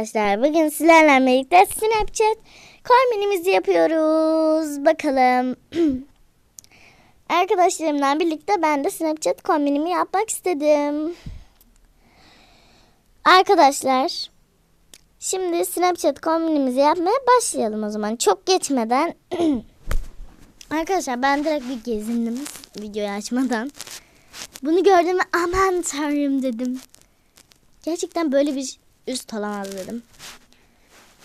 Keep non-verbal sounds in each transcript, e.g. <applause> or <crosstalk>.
Arkadaşlar bugün sizlerle birlikte Snapchat kombinimizi yapıyoruz. Bakalım. <clears throat> Arkadaşlarımla birlikte ben de Snapchat kombinimi yapmak istedim. Arkadaşlar şimdi Snapchat kombinimizi yapmaya başlayalım o zaman. Çok geçmeden <clears throat> Arkadaşlar ben direkt bir gezindim videoyu açmadan. Bunu gördüm ve aman tanrım dedim. Gerçekten böyle bir üst olamaz dedim.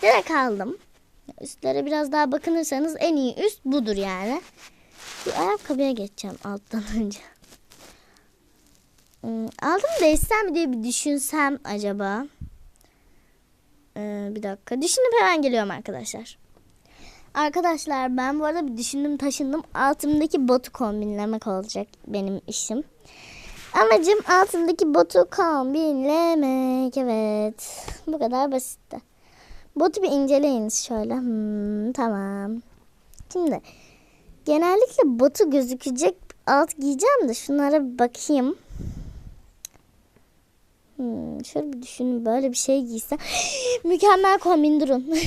Direkt aldım. Üstlere biraz daha bakınırsanız en iyi üst budur yani. Bir ayakkabıya geçeceğim alttan <laughs> önce. Hmm, aldım değişsem diye bir düşünsem acaba. Ee, bir dakika. Düşünüp hemen geliyorum arkadaşlar. Arkadaşlar ben bu arada bir düşündüm taşındım. Altımdaki botu kombinlemek olacak benim işim. Amacım altındaki botu kombinlemek. Evet. Bu kadar basitti. Botu bir inceleyiniz şöyle. Hmm, tamam. Şimdi genellikle botu gözükecek alt giyeceğim de şunlara bir bakayım. Hmm, şöyle bir düşünün böyle bir şey giysem. <gasps> Mükemmel kombin durun. <laughs>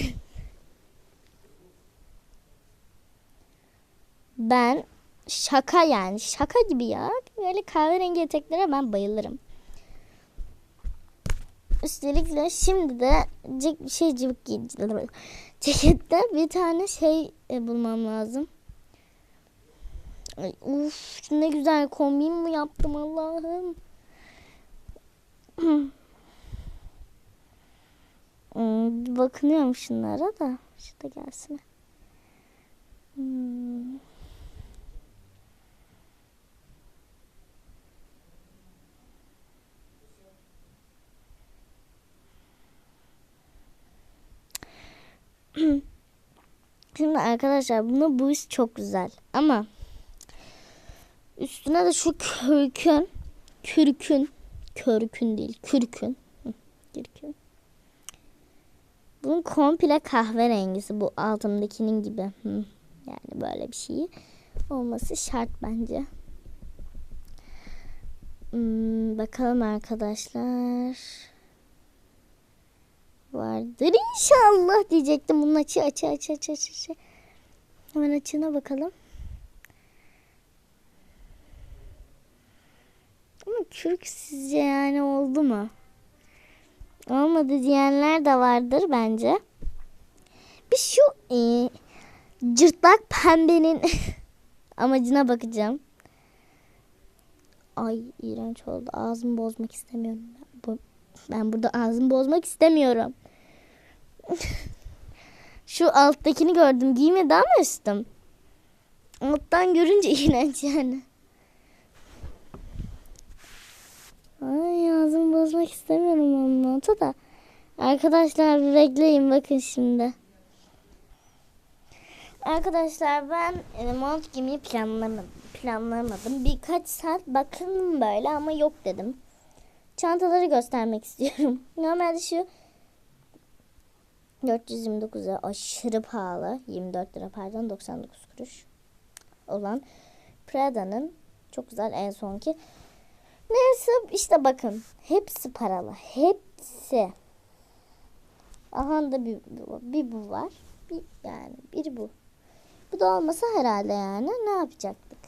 ben şaka yani şaka gibi ya. Böyle kahverengi eteklere ben bayılırım. Üstelik de şimdi de şey cıvık giyeceğim. <laughs> Cekette bir tane şey e, bulmam lazım. Ay, uf ne güzel kombin mi yaptım Allah'ım. <clears throat> Hmm, bakınıyorum şunlara da. Şurada gelsin. Hmm. <clears throat> Şimdi arkadaşlar buna bu iş çok güzel. Ama üstüne de şu kürkün kürkün körkün değil kürkün. Kürkün. Bunun komple kahverengisi bu altımdakinin gibi. Yani böyle bir şey olması şart bence. Hmm, bakalım arkadaşlar vardır inşallah diyecektim. Bunun açı açı açı açı açı. Hemen açına bakalım. Ama kürk sizce yani oldu mu? Olmadı diyenler de vardır bence. Bir şu e, cırtlak pembenin <laughs> amacına bakacağım. Ay iğrenç oldu. Ağzımı bozmak istemiyorum. Bu, ben burada ağzımı bozmak istemiyorum. <laughs> Şu alttakini gördüm. Giymedi ama üstüm. Alttan görünce <laughs> iğrenç yani. Ay ağzımı bozmak istemiyorum montu da. Arkadaşlar bekleyin bakın şimdi. Arkadaşlar ben mont giymeyi planlamadım. planlamadım. Birkaç saat bakın böyle ama yok dedim. Çantaları göstermek istiyorum. <laughs> Normalde şu 429'a aşırı pahalı. 24 lira pardon 99 kuruş olan Prada'nın çok güzel en sonki. Neyse işte bakın hepsi paralı. Hepsi. Aha da bir, bir bu var. Bir, yani biri bu. Bu da olmasa herhalde yani ne yapacaktık?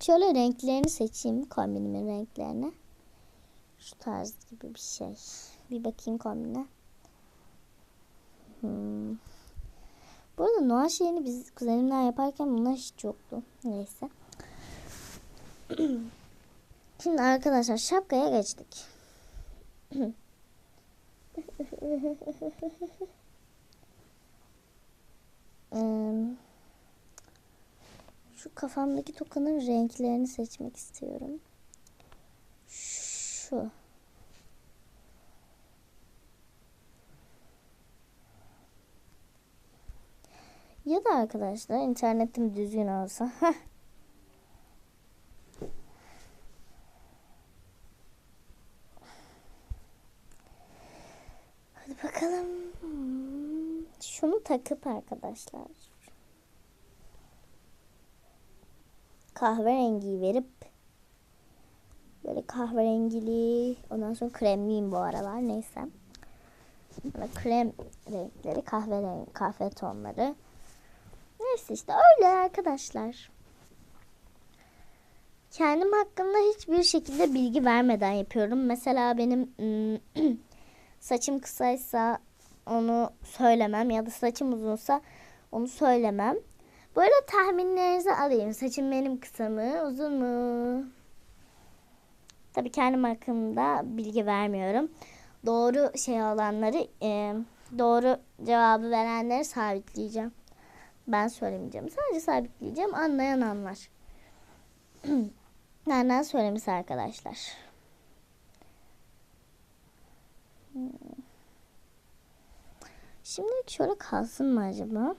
Şöyle renklerini seçeyim kombinimin renklerini. Şu tarz gibi bir şey. Bir bakayım kombine. Hmm. Bu arada Noah şeyini biz kuzenimler yaparken bunlar hiç yoktu. Neyse. <clears throat> Şimdi arkadaşlar şapkaya geçtik. <clears throat> Şu kafamdaki tokanın renklerini seçmek istiyorum. Şu. Ya da arkadaşlar internetim düzgün olsa. <laughs> Hadi bakalım. Şunu takıp arkadaşlar. Kahverengiyi verip böyle kahverengili. Ondan sonra kremliyim bu aralar. Neyse. Böyle krem renkleri, kahverengi, kahve tonları. Neyse işte öyle arkadaşlar. Kendim hakkında hiçbir şekilde bilgi vermeden yapıyorum. Mesela benim ım, <clears throat> saçım kısaysa onu söylemem ya da saçım uzunsa onu söylemem. Böyle tahminlerinizi alayım. Saçım benim kısa mı, uzun mu? Tabii kendim hakkında bilgi vermiyorum. Doğru şey olanları, e, doğru cevabı verenleri sabitleyeceğim. Ben söylemeyeceğim. Sadece sabitleyeceğim. Anlayan anlar. <clears throat> Nereden söylemiş arkadaşlar. Hmm. Şimdi şöyle kalsın mı acaba?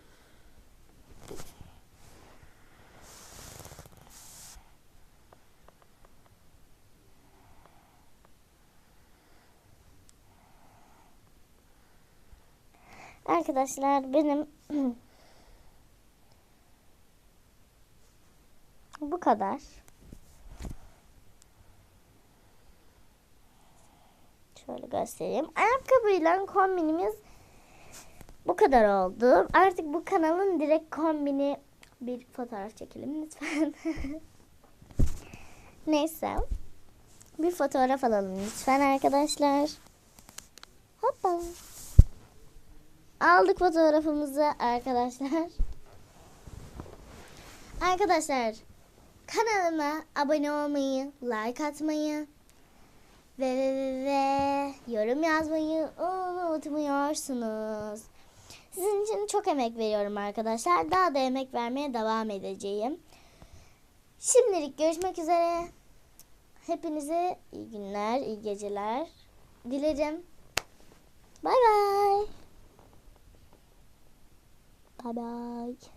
Arkadaşlar benim <clears throat> bu kadar. Şöyle göstereyim. Ayakkabıyla kombinimiz bu kadar oldu. Artık bu kanalın direkt kombini bir fotoğraf çekelim lütfen. <laughs> Neyse. Bir fotoğraf alalım lütfen arkadaşlar. Hoppa. Aldık fotoğrafımızı arkadaşlar. Arkadaşlar kanalıma abone olmayı, like atmayı ve, ve, ve, ve yorum yazmayı unutmuyorsunuz. Sizin için çok emek veriyorum arkadaşlar. Daha da emek vermeye devam edeceğim. Şimdilik görüşmek üzere. Hepinize iyi günler, iyi geceler dilerim. Bay bay. Bye bye.